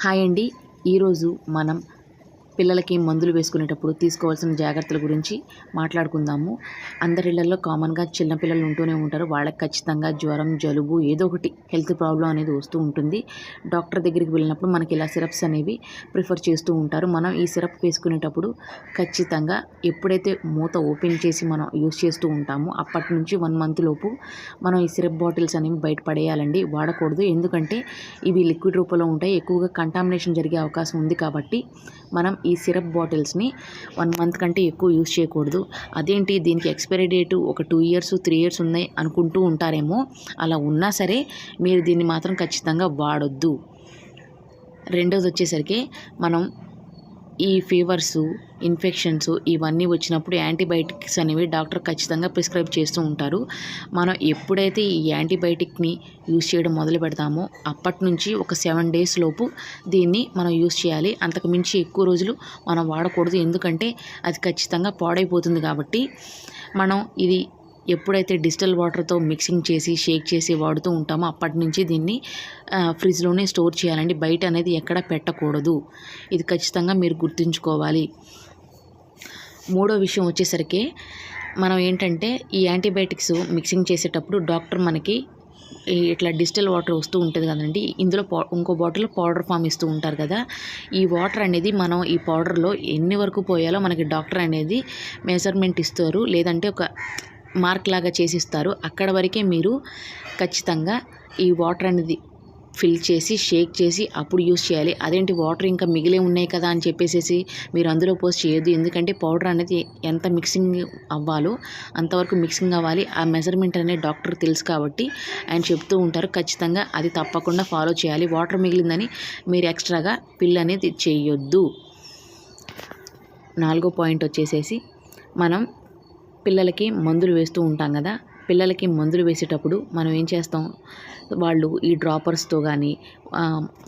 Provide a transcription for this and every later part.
Hi అండి. ఈరోజు మనం పిల్లలకి మందులు వేసుకునేటప్పుడు తీసుకోవాల్సిన జాగ్రత్తల గురించి మాట్లాడుకుందాము. అందరి ఇళ్ళలో కామన్గా చిన్నపిల్లలు ఉంటూనే ఉంటారు. వాళ్ళకి ఖచ్చితంగా జ్వరం జలుబు ఏదో ఒకటి హెల్త్ ప్రాబ్లం అనేది వస్తూ ఉంటుంది. డాక్టర్ దగ్గరికి వెళ్ళినప్పుడు మనకి ఇలా సిరప్స్ అనేవి ప్రిఫర్ చేస్తూ ఉంటారు. మనం ఈ సిరప్ వేసుకునేటప్పుడు ఖచ్చితంగా ఎప్పుడైతే మూత ఓపెన్ చేసి మనం యూస్ చేస్తూ ఉంటామో అప్పటి నుంచి వన్ మంత్ లోపు మనం ఈ సిరప్ బాటిల్స్ అనేవి బయట పడేయాలండి. వాడకూడదు. ఎందుకంటే ఇవి లిక్విడ్ రూపంలో ఉంటాయి. ఎక్కువగా కంటామినేషన్ జరిగే అవకాశం ఉంది కాబట్టి మనం ఈ సిరప్ బాటిల్స్ని వన్ మంత్ కంటే ఎక్కువ యూస్ చేయకూడదు. అదేంటి? దీనికి ఎక్స్పైరీ డేటు ఒక టూ ఇయర్స్ త్రీ ఇయర్స్ ఉన్నాయి అనుకుంటూ ఉంటారేమో. అలా ఉన్నా సరే మీరు దీన్ని మాత్రం ఖచ్చితంగా వాడొద్దు. రెండోది వచ్చేసరికి మనం ఈ ఫీవర్స్ ఇన్ఫెక్షన్స్ ఇవన్నీ వచ్చినప్పుడు యాంటీబయాటిక్స్ అనేవి డాక్టర్ ఖచ్చితంగా ప్రిస్క్రైబ్ చేస్తూ ఉంటారు. మనం ఎప్పుడైతే ఈ యాంటీబయాటిక్ని యూస్ చేయడం మొదలు పెడతామో అప్పటి నుంచి ఒక సెవెన్ డేస్ లోపు దీన్ని మనం యూస్ చేయాలి. అంతకు మించి ఎక్కువ రోజులు మనం వాడకూడదు. ఎందుకంటే అది ఖచ్చితంగా పాడైపోతుంది కాబట్టి మనం ఇది ఎప్పుడైతే డిజిటల్ వాటర్తో మిక్సింగ్ చేసి షేక్ చేసి వాడుతూ ఉంటామో అప్పటి నుంచి దీన్ని ఫ్రిడ్జ్లోనే స్టోర్ చేయాలండి. బయట అనేది ఎక్కడ పెట్టకూడదు. ఇది ఖచ్చితంగా మీరు గుర్తుంచుకోవాలి. మూడో విషయం వచ్చేసరికి మనం ఏంటంటే ఈ యాంటీబయాటిక్స్ మిక్సింగ్ చేసేటప్పుడు డాక్టర్ మనకి ఇట్లా డిజిటల్ వాటర్ వస్తూ ఉంటుంది కదండి. ఇందులో ఇంకో బాటిల్ పౌడర్ ఫామ్ ఇస్తూ ఉంటారు కదా. ఈ వాటర్ అనేది మనం ఈ పౌడర్లో ఎన్ని వరకు పోయాలో మనకి డాక్టర్ అనేది మెజర్మెంట్ ఇస్తారు. లేదంటే ఒక మార్క్ లాగా చేసిస్తారు. అక్కడ వరకే మీరు ఖచ్చితంగా ఈ వాటర్ అనేది ఫిల్ చేసి షేక్ చేసి అప్పుడు యూస్ చేయాలి. అదేంటి వాటర్ ఇంకా మిగిలే ఉన్నాయి కదా అని చెప్పేసి మీరు అందులో పోస్ట్ చేయొద్దు. ఎందుకంటే పౌడర్ అనేది ఎంత మిక్సింగ్ అవ్వాలో అంతవరకు మిక్సింగ్ అవ్వాలి. ఆ మెజర్మెంట్ అనేది డాక్టర్ తెలుసు కాబట్టి ఆయన చెప్తూ ఉంటారు. ఖచ్చితంగా అది తప్పకుండా ఫాలో చేయాలి. వాటర్ మిగిలిందని మీరు ఎక్స్ట్రాగా పిల్ అనేది చేయొద్దు. నాలుగో పాయింట్ వచ్చేసేసి మనం పిల్లలకి మందులు వేస్తూ ఉంటాం కదా పిల్లలకి మందులు వేసేటప్పుడు మనం ఏం చేస్తాం? వాళ్ళు ఈ డ్రాపర్స్తో కానీ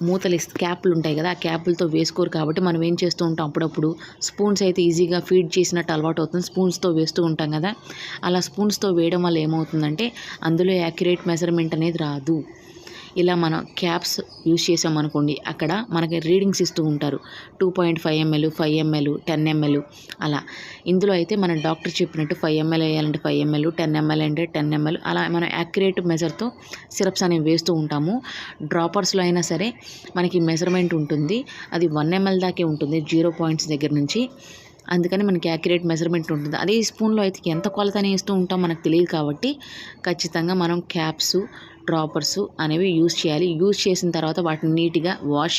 మూతలు క్యాప్లు ఉంటాయి కదా ఆ క్యాప్లతో వేసుకోరు కాబట్టి మనం ఏం చేస్తూ ఉంటాం? అప్పుడప్పుడు స్పూన్స్ అయితే ఈజీగా ఫీడ్ చేసినట్టు అలవాటు అవుతుంది. స్పూన్స్తో వేస్తూ ఉంటాం కదా అలా స్పూన్స్తో వేయడం వల్ల ఏమవుతుందంటే అందులో యాక్యురేట్ మెజర్మెంట్ అనేది రాదు. ఇలా మనం క్యాప్స్ యూస్ చేసామనుకోండి అక్కడ మనకి రీడింగ్స్ ఇస్తూ ఉంటారు. Two point five ML five ML ten ML అలా. ఇందులో అయితే మన డాక్టర్ చెప్పినట్టు ఫైవ్ ఎంఎల్ వేయాలంటే ఫైవ్ ఎంఎల్ టెన్ ఎంఎల్ అంటే టెన్ ఎంఎల్ అలా మనం యాక్యురేట్ మెజర్తో సిరప్స్ అనేవి వేస్తూ ఉంటాము. డ్రాపర్స్లో అయినా సరే మనకి మెజర్మెంట్ ఉంటుంది. అది వన్ ఎంఎల్ దాకే ఉంటుంది జీరో పాయింట్స్ దగ్గర నుంచి. అందుకని మనకి యాక్యురేట్ మెజర్మెంట్ ఉంటుంది. అదే స్పూన్లో అయితే ఎంత కొలతని వేస్తూ ఉంటాం మనకు తెలియదు కాబట్టి ఖచ్చితంగా మనం క్యాప్స్ డ్రాపర్స్ అనేవి యూస్ చేయాలి. యూస్ చేసిన తర్వాత వాటిని నీట్గా వాష్